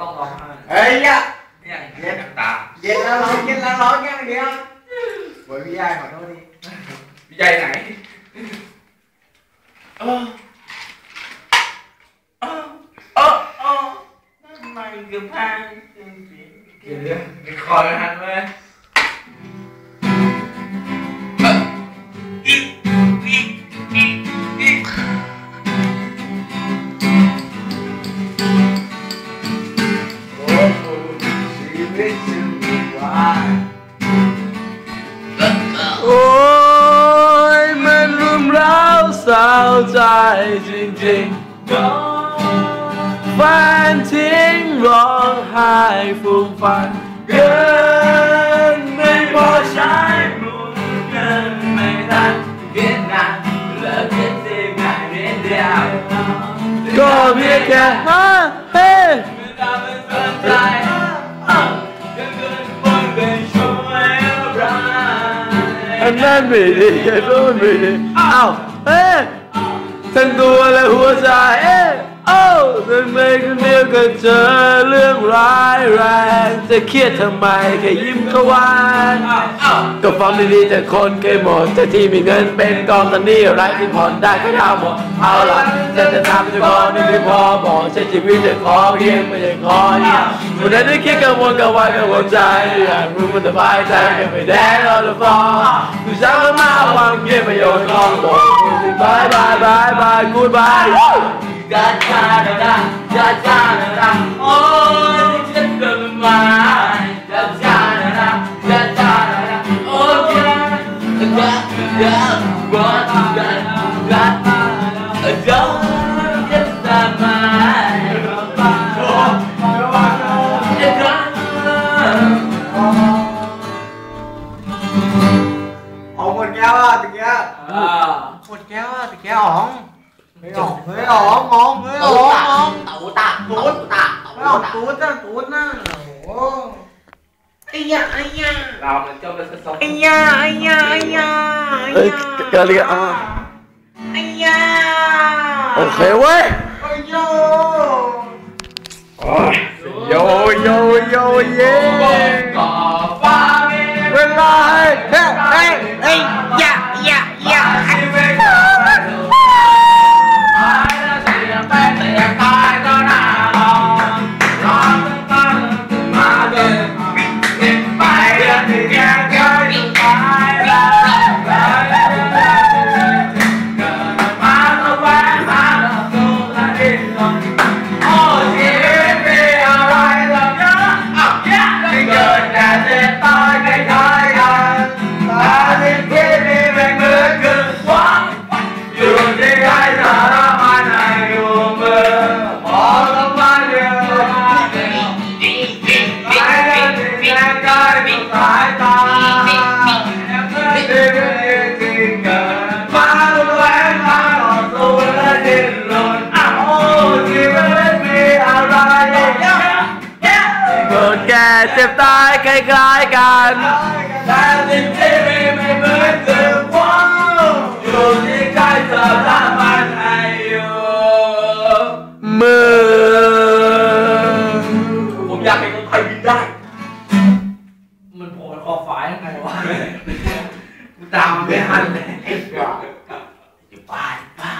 ต้องร้องไห้เฮ้ยเนี่ยเย็นตาเย็นแล้วร้องเย็นแล้วร้องแค่เดียวโวยพี่ใหญ่ขอโทษดิพี่ใหญ่ไหนเออเออเออเออทำไมกับพังจริเดี๋ยวเดี๋ยวคอหันเลยาสาวใจจริงๆแฟนทิ้งร้องไห้ฟูมฟันเกินไม่พอใช้หมุนเงินไม่ทั นเกินนานเลิกเกิน ร้ายแรง จะเครียดทำไมแค่ยิ้มก็หวานก็ฟังดีๆจากคนเคยหมดแต่ที่มีเงินเป็นกองตอนนี้ไรที่ผ่อนได้ก็ดาวหมดเอาล่ะฉันจะทำจะพอนี่ไม่พอบอกใช้ชีวิตจะขอเพียงไม่ใช่ขอเนี่ยวันนั้นได้คิดกังวลกังวลกังวลใจอยากรู้มันสบายใจแค่ไม่แดงเราละฟอผู้ชายมาความเพียรประโยชน์ของบอกบายบายบายบายกูดบายกาชาด อะตะเกียบอ่าหมดแก้วอะตะเกียบอ๋องเฮ้ยอ๋องเฮ้ยอ๋องอ๋องเฮ้ยอ๋องอ๋องตูตาตูตา คล้ายกันแต่สิ่งที่มีไม่เหมือนคือความอยู่ที่ใครสารมันให้อยู่มือผมอยากเห็นคนไทยบินได้ มันโผล่คอฟ้ายยังไงวะกูตามไม่ทันเลยจะบ้าหรือเปล่า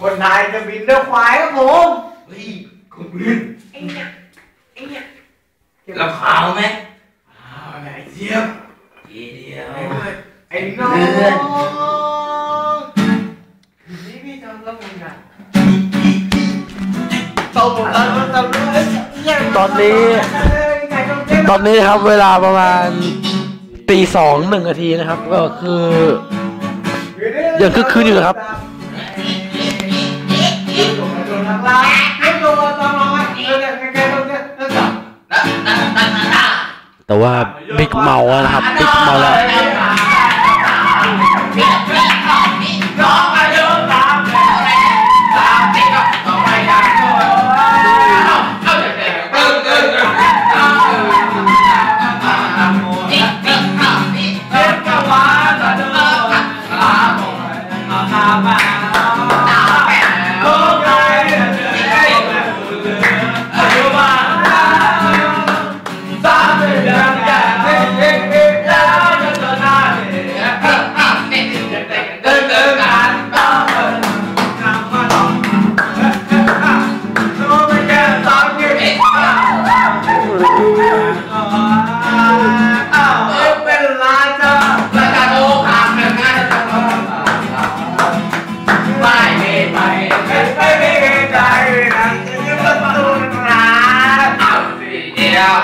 คนไทยจะบินด้วยควายครับผมเฮ้ยคนบินไอ้เนี่ยไอ้ยาแล้วขาวไหมขาวไหน เทียบทีเดียวไอ้น้องเพื่อนนี่พี่ทำแล้วมึงอะตบตบตบเลยตอนนี้ ตอนนี้ครับเวลาประมาณตีสองหนึ่งนาทีนะครับ ก็คือยังคึกคืนอยู่นะครับแต่ว่า บิ๊กเมาแล้วนะครับบิ๊กเมาแล้ว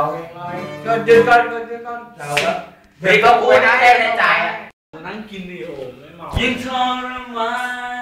องเองลองเองก็ยืนก่อนก็ยืนก่อนเราก็เฮ้ยก็พูดนะแค่ในใจอะนั่งกินดิโอ้ไม่เมายิ่งทรมาน